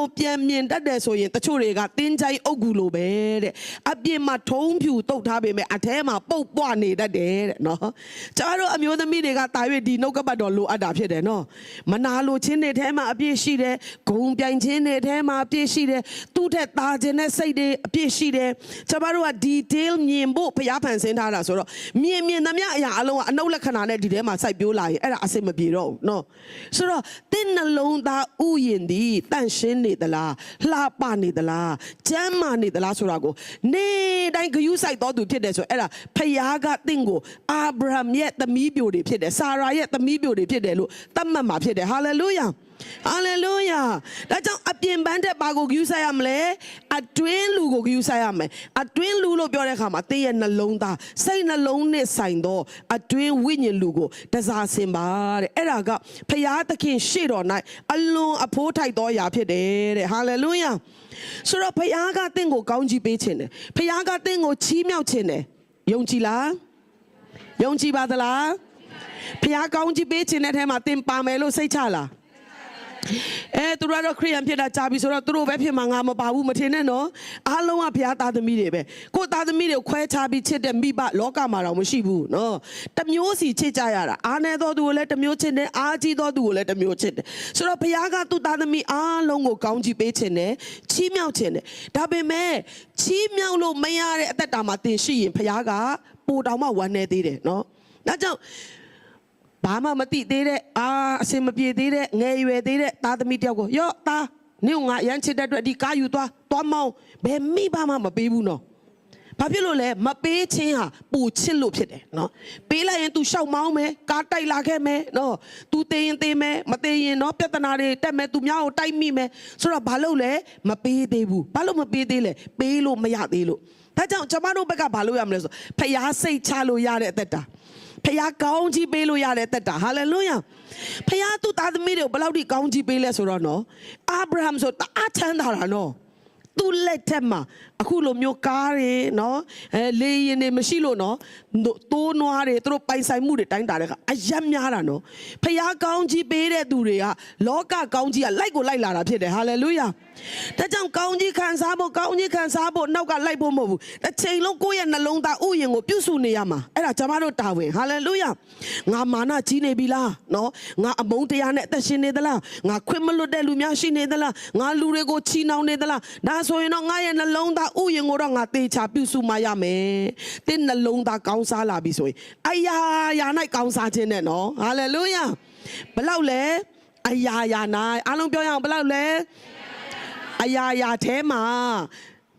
ကိုပြန်မြင်တတ်တယ်ဆိုရင်တချို့တွေကတင်းချိုင်းအုပ်ကူလိုပဲတဲ့အပြင်မှာထုံးဖြူတုတ်ထားပေမဲ့အထဲမှာပုတ်ပွားနေတတ်တယ်တဲ့နော်ကျမတို့အမျိုးသမီးတွေကတာ၍ဒီနှုတ်ကပတ်တော်လိုအပ်တာဖြစ်တယ်နော်မနာလိုချင်းတွေထဲမှာအပြည့်ရှိတယ်ဂုံပြိုင်ချင်းတွေထဲမှာအပြည့်ရှိတယ်သူ့ထက်သားခြင်းတဲ့စိတ်တွေအပြည့်ရှိတယ်ကျမတို့က detail မြင်ဖို့ဖျားဖန်ဆင်းထားတာဆိုတော့မြင်မြင်သမျှအရာအလုံးကအနုလက္ခဏာနဲ့ဒီထဲမှာစိုက်ပျိုးလာရင်အဲ့ဒါအဆင်မပြေတော့ဘူးနော်ဆိုတော့တင်းနှလုံးသားဥယျင်ဒီတန့်ရှင်းနေသလားလှပနေသလားကျမ်းမာနေသလားဆိုတာကိုနေ့တိုင်းဂယုစိုက်တော်သူဖြစ်တယ်ဆိုအဲ့ဒါဖျားကတင့်ကိုအာဗြဟံရဲ့သမီးပြိုတွေဖြစ်တယ်ဆာရာရဲ့သမီးပြိုတွေဖြစ်တယ်လို့သတ်မှတ်မှာဖြစ်တယ်ဟာလေလုယာ ဟာလေလုယာဒါကြောင့်အပြင်ပန်းတဲ့ဘာကိုဂယူဆိုင်ရမလဲအတွင်းလူကိုဂယူဆိုင်ရမယ်အတွင်းလူလို့ပြောတဲ့အခါမှာတင်းရဲ့နှလုံးသားစိတ်နှလုံးနဲ့ဆိုင်တော့အတွင်းဝိညာဉ်လူကိုတစားစင်ပါတဲ့အဲ့ဒါကဖရာသခင်ရှေ့တော်၌အလွန်အဖိုးထိုက်သောအရာဖြစ်တယ်တဲ့ဟာလေလုယာဆိုတော့ဖရာကတင့်ကိုကောင်းကြီးပေးခြင်းတယ်ဖရာကတင့်ကိုချီးမြှောက်ခြင်းတယ်ယုံကြည်လားယုံကြည်ပါသလားဖရာကောင်းကြီးပေးခြင်းတဲ့ထဲမှာတင်ပါမယ်လို့စိတ်ချလား အဲသူတို့ကတော့ခရိယန်ဖြစ်တာကြာပြီဆိုတော့သူတို့ပဲဖြစ်မှာငါမပါဘူးမထင်နဲ့နော်အားလုံးကဘုရားသားသမီးတွေပဲကိုယ်သားသမီးတွေကိုခွဲခြားပြီးချစ်တဲ့မိဘလောကမှာတော့မရှိဘူးနော်တစ်မျိုးစီချစ်ကြရတာအားနေသောသူကိုလည်းတစ်မျိုးချစ်တယ်အားကြီးသောသူကိုလည်းတစ်မျိုးချစ်တယ်ဆိုတော့ဘုရားကသူ့သားသမီးအားလုံးကိုကောင်းချီးပေးခြင်းနဲ့ချီးမြှောက်ခြင်းနဲ့ဒါပေမဲ့ချီးမြှောက်လို့မရတဲ့အသက်တာမှာသင်ရှိရင်ဘုရားကပိုတောင်မှဝမ်းနေသေးတယ်နော်ဒါကြောင့် ဘာမှမသိသေးတဲ့အာအစင်မပြေသေးတဲ့ငယ်ရွယ်သေးတဲ့သားသမီးတယောက်ကိုရော့သားနေငါရမ်းချစ်တဲ့အတွက်ဒီကားယူသွားသွားမောင်းဘယ်မိဘမှမပေးဘူးနော်ဘာဖြစ်လို့လဲမပေးခြင်းဟာပူချစ်လို့ဖြစ်တယ်နော်ပေးလိုက်ရင်သူရှောက်မောင်းမယ်ကားတိုက်လာခဲ့မယ်နော်သူတေးရင်တေးမယ်မတေးရင်နော်ပြဿနာတွေတက်မယ်သူများကိုတိုက်မိမယ်ဆိုတော့ဘာလို့လဲမပေးသေးဘူးဘာလို့မပေးသေးလဲပေးလို့မရသေးလို့ဒါကြောင့်ကျွန်မတို့ဘက်ကဘာလို့ရမလဲဆိုဖျားစိတ်ချလို့ရတဲ့အသက်တာ ဖခင်ကောင်းကြီးပေးလို့ရတဲ့တက်တာဟာလေလုယာဖခင်သူ့သားသမီးတွေကိုဘယ်လောက်ထိကောင်းကြီးပေးလဲဆိုတော့နော်အာဗြဟံဆိုတအားချမ်းသာတာနော် သူ့လက်ထက်မှာအခုလိုမျိုးကားတွေနော်အဲလေရင်တွေမရှိလို့နော်တိုးနွားတွေသူတို့ပိုင်ဆိုင်မှုတွေတိုင်းတာတဲ့ကအယက်များတာနော်ဖခင်ကောင်းကြီးပေးတဲ့သူတွေကလောကကောင်းကြီးကလိုက်ကိုလိုက်လာတာဖြစ်တယ်ဟာလေလုယာဒါကြောင့်ကောင်းကြီးခံစားဖို့ကောင်းကြီးခံစားဖို့နောက်ကလိုက်ဖို့မဟုတ်ဘူးတစ်ချိန်လုံးကိုယ့်ရဲ့နှလုံးသားဥယျင်ကိုပြုစုနေရမှာအဲ့ဒါကျွန်မတို့တာဝန်ဟာလေလုယာငါမာနကြီးနေပြီလားနော်ငါအမုန်းတရားနဲ့အသက်ရှင်နေသလားငါခွင့်မလွတ်တဲ့လူများရှိနေသလားငါလူတွေကိုချီနှောင်နေသလားဒါဆိုရင်တော့ငါရဲ့နှလုံးသားဥယျင်ကိုတော့ငါတေချာပြုစုမှရမယ်တင်းနှလုံးသားကောင်းစားလာပြီဆိုရင်အယားယာ၌ကောင်းစားခြင်းနဲ့နော်ဟာလေလုယာဘယ်လောက်လဲအယားယာ၌အားလုံးပြောရအောင်ဘယ်လောက်လဲအရာရာထဲမှာ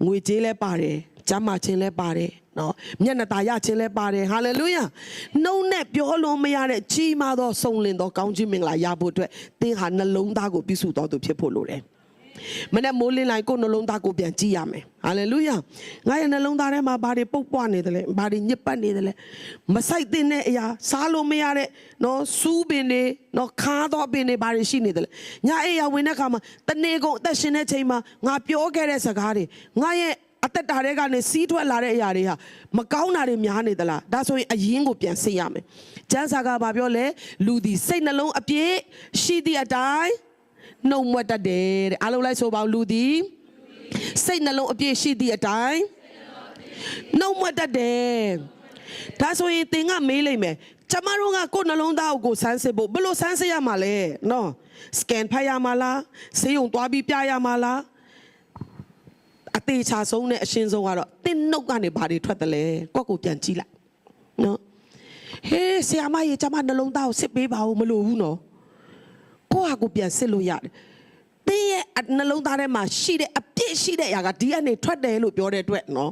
ငွေကြေးလဲပါတယ်ကျမ်းမာခြင်းလဲပါတယ်နော်မျက်နှာตาရခြင်းလဲပါတယ်ဟာလေလုယာနှုံနဲ့ပြောလို့မရတဲ့ကြီးမားသောစုံလင်သောကောင်းခြင်းမင်္ဂလာရဖို့အတွက်သင်ဟာနှလုံးသားကိုပြည့်စုံတော်သူဖြစ်ဖို့လိုတယ် မနဲ့မိုးလင်းလိုက်ကိုယ်နှလုံးသားကိုပြန်ကြည့်ရမယ်ဟာလေလုယာငါရဲ့နှလုံးသားထဲမှာဘာတွေပုတ်ပွားနေတယ်လဲဘာတွေညစ်ပတ်နေတယ်လဲမဆိုင်သင့်တဲ့အရာစားလို့မရတဲ့နော်စူးပင်တွေနော်ခါတော့ပင်တွေဘာတွေရှိနေတယ်လဲညာအိယာဝင်တဲ့ခါမှာတနေကုန်အသက်ရှင်တဲ့ချိန်မှာငါပြောခဲ့တဲ့စကားတွေငါရဲ့အသက်တာတွေကနေစီးထွက်လာတဲ့အရာတွေဟာမကောင်းတာတွေများနေသလားဒါဆိုရင်အရင်ကိုပြန်စစ်ရမယ်ကျမ်းစာကဘာပြောလဲလူဒီစိတ်နှလုံးအပြည့်ရှိသည့်အတိုင်း နှုံမွက်တတ်တယ်တဲ့အားလုံးလိုက်ဆိုပါဦးလူဒီစိတ်နှလုံးအပြည့်ရှိသည့်အတိုင်းနှုံမွက်တတ်တယ်ဒါဆိုရင်သင်ကမေးလိုက်မယ်ကျမတို့ကကိုယ်နှလုံးသားကိုဆန်းစစ်ဖို့ဘယ်လိုဆန်းစစ်ရမှာလဲနော်စကန်ဖတ်ရမှာလားဆေးရုံသွားပြီးပြရမှာလားအသေးချာဆုံးနဲ့အရှင်းဆုံးကတော့တင်းနှုတ်ကနေဘာတွေထွက်တယ်လဲကိုယ့်ကိုပြန်ကြည့်လိုက်နော်ဟေးဆရာမရေကျမနှလုံးသားကိုစစ်ပေးပါဦးမလို့ဘူးနော် ကိုယ့်ဟာကိုယ်ပြန်စစ်လို့ရတယ်တင်းရဲ့နှလုံးသားထဲမှာရှိတဲ့အပြည့်ရှိတဲ့အရာကဒီကနေထွက်တယ်လို့ပြောတဲ့အတွက်နော်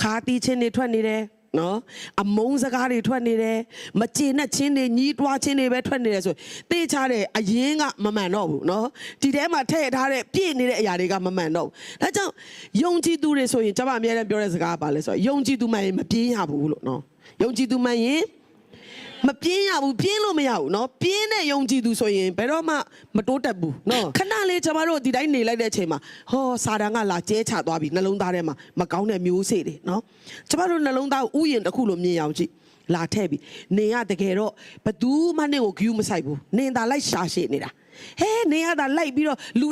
ခါတီးချင်းတွေထွက်နေတယ်နော်အမုန်းစကားတွေထွက်နေတယ်မကျေနပ်ချင်းတွေညီးတွားချင်းတွေပဲထွက်နေတယ်ဆိုတေးချတဲ့အရင်ကမမှန်တော့ဘူးနော်ဒီထဲမှာထည့်ထားတဲ့ပြည့်နေတဲ့အရာတွေကမမှန်တော့ဘူးဒါကြောင့်ယုံကြည်သူတွေဆိုရင်ကျွန်မအများနဲ့ပြောတဲ့စကားကပါလဲဆိုတော့ယုံကြည်သူမှရင်မပြင်းရဘူးလို့နော်ယုံကြည်သူမှရင် မပြင်းရဘူးပြင်းလို့မရဘူးเนาะပြင်းတဲ့ယုံကြည်သူဆိုရင်ဘယ်တော့မှမတိုးတက်ဘူးเนาะခဏလေးကျွန်တော်တို့ဒီတိုင်းနေလိုက်တဲ့အချိန်မှာဟောစာတန်ကလာကျဲချသွားပြီနှလုံးသားထဲမှာမကောင်းတဲ့မျိုးစေ့တွေเนาะကျွန်တော်တို့နှလုံးသားကိုဥယျာဉ်တစ်ခုလိုမြင်အောင်ကြည့်လာထည့်ပြီနေရတကယ်တော့ဘသူမှနဲ့ကိုဂယူးမဆိုင်ဘူးနင်သာလိုက်ရှာရှည်နေတာဟဲနေရတာလိုက်ပြီးတော့လူ